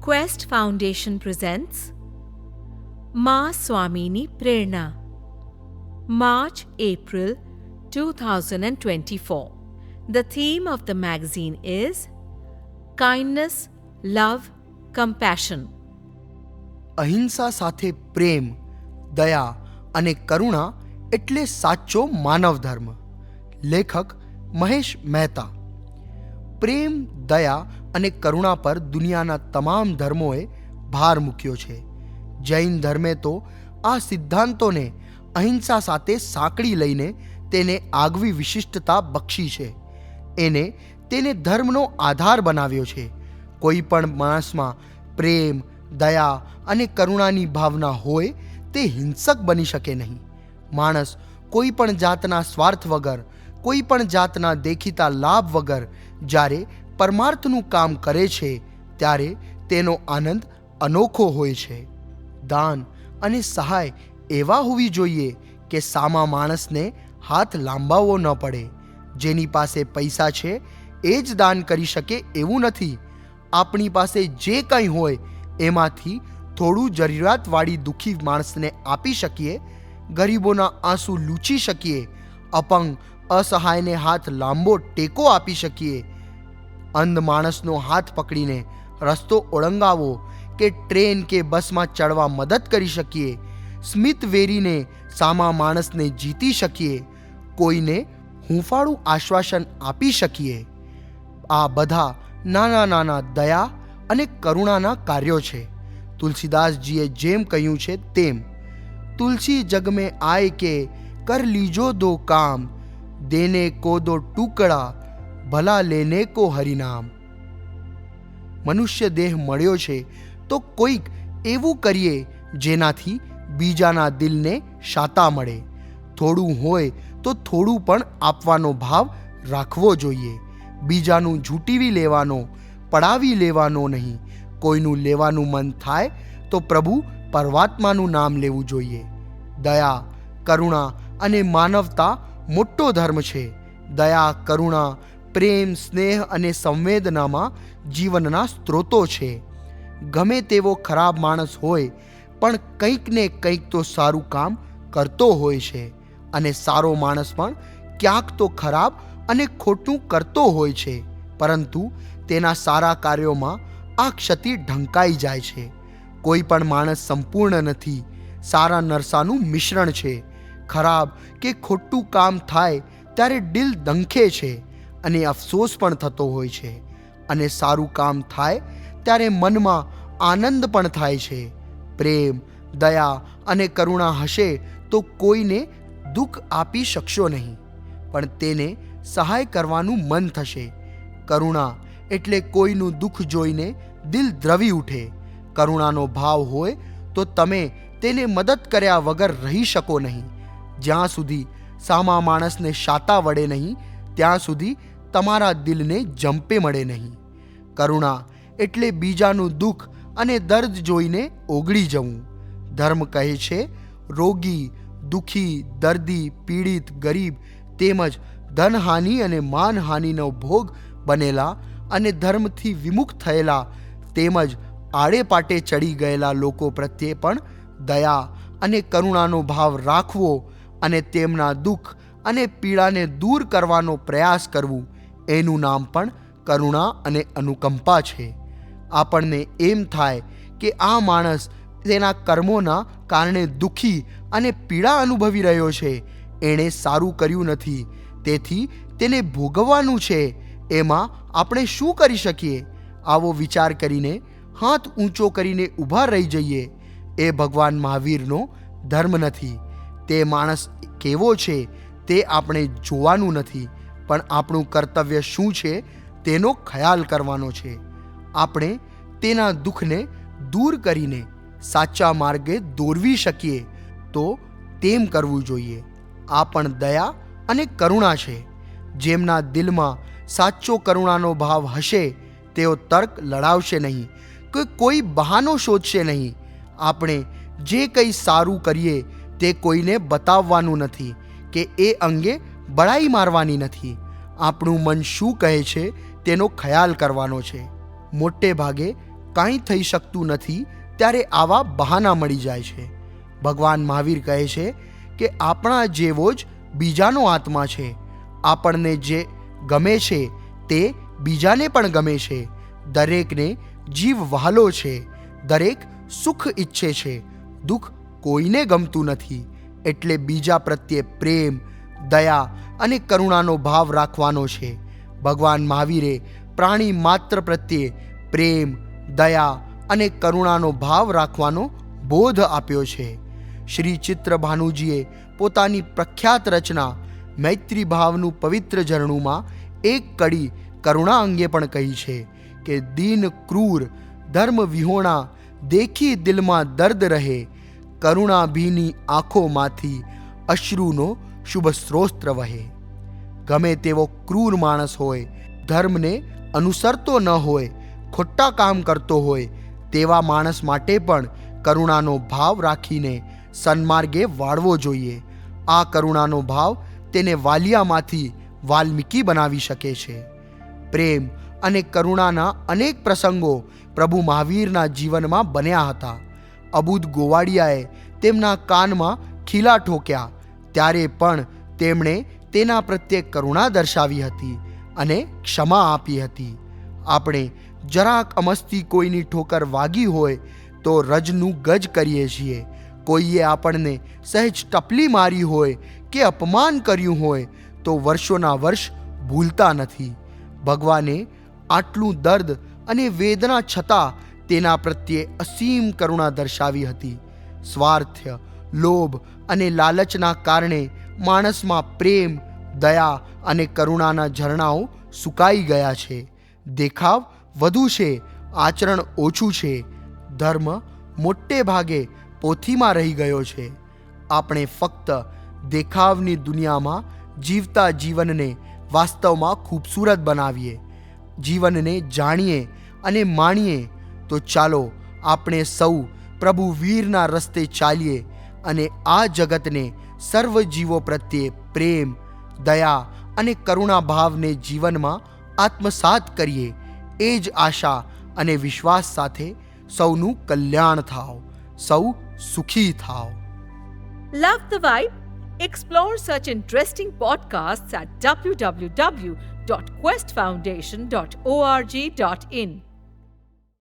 Quest Foundation presents Ma Swamini Prerna March April 2024 The theme of the magazine is Kindness, Love, Compassion. અહિંસા સાથે પ્રેમ દયા અને કરુણા એટલે સાચો માનવ ધર્મ લેખક મહેશ મહેતા પ્રેમ, દયા અને કરુણા પર દુનિયાના તમામ ધર્મોએ ભાર મૂક્યો છે. જૈન ધર્મે તો આ સિદ્ધાંતોને અહિંસા સાથે સાંકળી લઈને તેને આગવી વિશિષ્ટતા બક્ષી છે. એને તેને ધર્મનો આધાર બનાવ્યો છે. કોઈ પણ માણસમાં પ્રેમ, દયા અને કરુણાની ભાવના હોય તે હિંસક બની શકે નહીં. માણસ કોઈ પણ જાતના સ્વાર્થ વગર કોઈ પણ જાતના દેખીતા લાભ વગર જ્યારે પરમાર્થનું કામ કરે છે, ત્યારે તેનો આનંદ અનોખો હોય છે. દાન અને સહાય એવા હોવી જોઈએ કે સામા માણસને હાથ લાંબાવવો ન પડે. જેની પાસે પૈસા છે, એ જ દાન કરી શકે એવું નથી. આપણી પાસે જે કંઈ હોય, એમાંથી થોડું જરૂરિયાતવાળી દુઃખી માણસને આપી શકીએ, ગરીબોના આંસુ લૂછી શકીએ, અપંગ અસહાયને હાથ લાંબો ટેકો આપી શકીએ. અંધ માણસનો હાથ પકડીને રસ્તો ઓળંગાવો કે ટ્રેન કે બસમાં ચડવા મદદ કરી શકીએ. સ્મિત વેરીને સામા માણસને જીતી શકીએ. કોઈને હૂંફાળું આશ્વાસન આપી શકીએ. આ બધા નાના નાના દયા અને કરુણાના કાર્યો છે. તુલસીદાસજીએ જેમ કહ્યું છે તેમ, તુલસી જગમે આય કે કર લીજો દો કામ देने को दो टुकड़ा ભલા લેને કો હરિનામ મનુષ્ય દેહ મળ્યો છે તો કોઈક એવું કરીએ જેનાથી બીજાના દિલને શાતા મળે થોડું હોય તો થોડું પણ આપવાનો ભાવ રાખવો જોઈએ બીજાનું ઝૂંટીવી લેવાનો પડાવી લેવાનો નહીં કોઈનું લેવાનું મન થાય તો પ્રભુ પરમાત્માનું નામ લેવું જોઈએ દયા કરુણા અને માનવતા મોટો ધર્મ છે. દયા, કરુણા, પ્રેમ, સ્નેહ અને સંવેદનામાં જીવનના સ્ત્રોતો છે. ગમે તેવો ખરાબ માણસ હોય, પણ કંઈક ને કંઈક તો સારું કામ કરતો હોય છે. અને સારો માણસ પણ ક્યાંક તો ખરાબ અને ખોટું કરતો હોય છે. પરંતુ તેના સારા કાર્યોમાં આ ક્ષતિ ઢંકાઈ જાય છે. કોઈ પણ માણસ સંપૂર્ણ નથી. સારા નરસાનું મિશ્રણ છે. ખરાબ કે ખોટું કામ થાય ત્યારે દિલ દંખે છે અને અફસોસ પણ થતો હોય છે. અને સારું કામ થાય ત્યારે મનમાં આનંદ પણ થાય છે. પ્રેમ, દયા અને કરુણા હશે તો કોઈને દુઃખ આપી શકશો નહીં. પણ તેને સહાય કરવાનું મન થશે. કરુણા એટલે કોઈનું દુઃખ જોઈને દિલ દ્રવી ઉઠે. કરુણાનો ભાવ હોય તો તમે તેને મદદ કર્યા વગર રહી શકો નહીં. જ્યાં સુધી સામા માણસને શાતા વડે નહીં, ત્યાં સુધી તમારા દિલને જંપે મળે નહીં. કરુણા એટલે બીજાનું દુઃખ અને દર્દ જોઈને ઓગળી જવું. ધર્મ કહે છે, રોગી, દુઃખી, દર્દી, પીડિત, ગરીબ તેમજ ધનહાનિ અને માનહાનિનો ભોગ બનેલા અને ધર્મથી વિમુખ થયેલા તેમજ આડેપાટે ચડી ગયેલા લોકો પ્રત્યે પણ દયા અને કરુણાનો ભાવ રાખવો અને તેમના દુઃખ અને પીડાને દૂર કરવાનો પ્રયાસ કરવું. એનું નામ પણ કરુણા અને અનુકંપા છે. આપણને એમ થાય કે આ માણસ તેના કર્મોના કારણે દુઃખી અને પીડા અનુભવી રહ્યો છે. એણે સારું કર્યું નથી. તેથી તેને ભોગવવાનું છે. એમાં આપણે શું કરી શકીએ? આવો વિચાર કરીને હાથ ઊંચો કરીને ઊભા રહી જઈએ. એ ભગવાન મહાવીરનો ધર્મ નથી. તે માણસ કેવો છે તે આપણે જોવાનું નથી, પણ આપણું કર્તવ્ય શું છે તેનો ખ્યાલ કરવાનો છે. આપણે તેના દુઃખને દૂર કરીને સાચા માર્ગે દોરવી શકીએ, તો તેમ કરવું જોઈએ. આ પણ દયા અને કરુણા છે. જેમના દિલમાં સાચો કરુણાનો ભાવ હશે, તેઓ તર્ક લડાવશે નહીં, કે કોઈ બહાનો શોધશે નહીં. આપણે જે કંઈ સારું કરીએ તે કોઈને બતાવવાનું નથી કે એ અંગે બળાઈ મારવાની નથી. આપણું મન શું કહે છે તેનો ખ્યાલ કરવાનો છે. મોટે ભાગે કાંઈ થઈ શકતું નથી ત્યારે આવા બહાના મળી જાય છે. ભગવાન મહાવીર કહે છે કે આપણા જેવો જ બીજાનો આત્મા છે. આપણને જે ગમે છે તે બીજાને પણ ગમે છે. દરેકને જીવ વહાલો છે. દરેક સુખ ઈચ્છે છે. દુઃખ કોઈને ગમતું નથી. એટલે બીજા પ્રત્યે પ્રેમ, દયા અને કરુણાનો ભાવ રાખવાનો છે. ભગવાન મહાવીરે પ્રાણી માત્ર પ્રત્યે પ્રેમ, દયા અને કરુણાનો ભાવ રાખવાનો બોધ આપ્યો છે. શ્રી ચિત્ર ભાનુજીએ પોતાની પ્રખ્યાત રચના મૈત્રી ભાવનું પવિત્ર ઝરણુમાં એક કડી કરુણા અંગે પણ કહી છે કે દીન ક્રૂર, ધર્મ વિહોણા, દેખી દિલમાં દર્દ રહે કરુણા ભીની આંખોમાંથી અશ્રુનો શુભ સ્ત્રોત્ર વહે. ગમે તેવો ક્રૂર માણસ હોય, ધર્મને અનુસરતો ન હોય, ખોટા કામ કરતો હોય, તેવા માણસ માટે પણ કરુણાનો ભાવ રાખીને સન્માર્ગે વાળવો જોઈએ. આ કરુણાનો ભાવ તેને વાલિયામાંથી વાલ્મીકી બનાવી શકે છે. પ્રેમ અને કરુણાના અનેક પ્રસંગો પ્રભુ મહાવીરના જીવનમાં બન્યા હતા. અબુદ ગોવાડિયાએ તેમના કાનમાં ખીલા ઠોક્યા. ત્યારે પણ તેમણે તેના પ્રત્યે કરુણા દર્શાવી હતી અને ક્ષમા આપી હતી. આપણે જરાક અમસ્તી કોઈની ઠોકર વાગી હોય તો રજનું ગજ કરીએ છીએ. કોઈએ આપણને સહેજ ટપલી મારી હોય કે અપમાન કર્યું હોય તો વર્ષોના વર્ષ ભૂલતા નથી. ભગવાને આટલું દર્દ અને વેદના છતાં તેના પ્રત્યે અસીમ કરુણા દર્શાવી હતી. સ્વાર્થ્ય લોભ અને લાલચના કારણે માણસમાં પ્રેમ, દયા અને કરુણાના ઝરણાઓ સુકાઈ ગયા છે. દેખાવ વધુ છે, આચરણ ઓછું છે. ધર્મ મોટે ભાગે પોથીમાં રહી ગયો છે. આપણે ફક્ત દેખાવની દુનિયામાં જીવતા જીવનને વાસ્તવમાં ખૂબસૂરત બનાવીએ. જીવનને જાણીએ અને માણીએ તો ચાલો આપણે સૌ પ્રભુ વીરના રસ્તે ચાલીએ અને આ જગતને સર્વ જીવો પ્રત્યે પ્રેમ, દયા અને કરુણા ભાવને જીવનમાં આત્મસાત કરીએ એ જ આશા અને વિશ્વાસ સાથે સૌનું કલ્યાણ થાવ, સૌ સુખી થાવ Love the vibe? Explore such interesting podcasts at www.questfoundation.org.in.